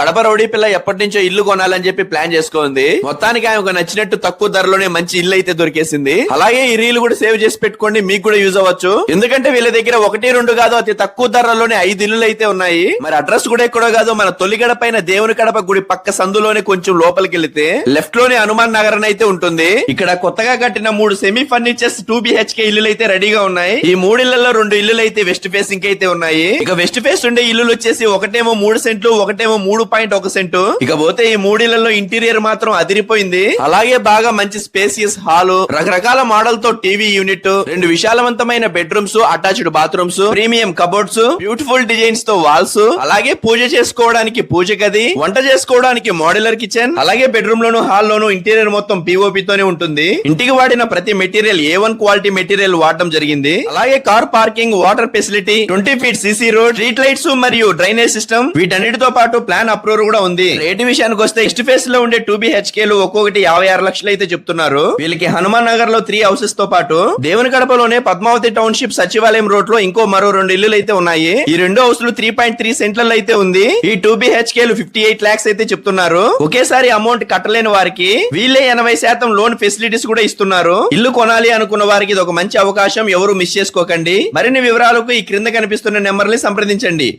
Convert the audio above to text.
Kadapa rowdy పిల్ల ఎప్పటి నుంచో ఇల్లు కొనాలని చెప్పి ప్లాన్ చేసుకుంది. మొత్తానికి ఆమెకు నచ్చినట్టు తక్కువ ధరలోనే మంచి ఇల్లు అయితే దొరికేసింది. అలాగే ఈ రీల్ కూడా సేవ్ చేసి పెట్టుకోండి మీకు కూడా యూజ్ అవ్వచ్చు. ఎందుకంటే వీళ్ళ దగ్గర ఒకటి రెండు కాదు అతి తక్కువ ధరలోనే ఐదు ఇల్లులు అయితే ఉన్నాయి. మరి అడ్రస్ కూడా ఎక్కడో కాదు మన తొలిగడ పైన దేవుని కడప గుడి పక్క సందులోనే కొంచెం లోపలికి వెళితే లెఫ్ట్లోనే హనుమాన్ నగర్ అయితే ఉంటుంది. ఇక్కడ కొత్తగా కట్టిన మూడు సెమీ ఫర్నిచర్స్ టూ బిహెచ్కే ఇల్లులు అయితే రెడీగా ఉన్నాయి. ఈ మూడిళ్ళలో రెండు ఇల్లులు అయితే వెస్ట్ ఫేసింగ్ అయితే ఉన్నాయి. ఇక వెస్ట్ ఫేస్ ఉండే ఇల్లులు వచ్చేసి ఒకటేమో మూడు సెంట్లు ఒకటేమో మూడు పాయింట్ ఒక సెంటు. ఇకపోతే ఈ మూడిళ్ళలో ఇంటీరియర్ మాత్రం అదిరిపోయింది. అలాగే బాగా మంచి స్పేసియస్ హాల్ రకరకాల మోడల్తో టీవీ యూనిట్ రెండు విశాలవంతమైన bedrooms attached bathrooms premium cupboards beautiful డిజైన్స్తో walls అలాగే పూజ చేసుకోవడానికి పూజ గది వంట చేసుకోవడానికి మోడ్యులర్ కిచెన్ అలాగే బెడ్రూమ్ లోను హాల్ లోను ఇంటీరియర్ మొత్తం పిఓపి తోనే ఉంటుంది. ఇంటికి వాడిన ప్రతి material A one quality material వాడడం జరిగింది. అలాగే car parking water facility twenty feet CC road street lights మరియు డ్రైనేజ్ సిస్టమ్ వీటన్నిటితో పాటు ప్లాన్ అప్రూవల్ కూడా ఉంది. రేటు విషయానికి వస్తే ఈస్ట్ ఫేస్లో ఉండే టూ బిహెచ్కేలు ఒక్కొక్కటి యాభై ఆరు లక్షలు అయితే చెప్తున్నారు. వీళ్ళకి హనుమాన్ నగర్లో త్రీ హౌసెస్తో పాటు దేవుని గడపలోనే పద్మావతి టౌన్షిప్ సచివాలయం రోడ్లో ఇంకో మరో రెండు ఇల్లులు అయితే ఉన్నాయి. ఈ రెండు హౌస్లు త్రీ పాయింట్ త్రీ సెంట్లలో అయితే ఉంది. ఈ టూ బిహెచ్కేలు ఫిఫ్టీ ఎయిట్ లాక్స్ అయితే చెప్తున్నారు. ఒకేసారి అమౌంట్ కట్టలేని వారికి వీళ్ళే ఎనభై శాతం లోన్ ఫెసిలిటీస్ కూడా ఇస్తున్నారు. ఇల్లు కొనాలి అనుకున్న వారికి ఇది ఒక మంచి అవకాశం. ఎవరు మిస్ చేసుకోకండి. మరిన్ని వివరాలకు ఈ క్రింద కనిపిస్తున్న నెంబర్ని సంప్రదించండి.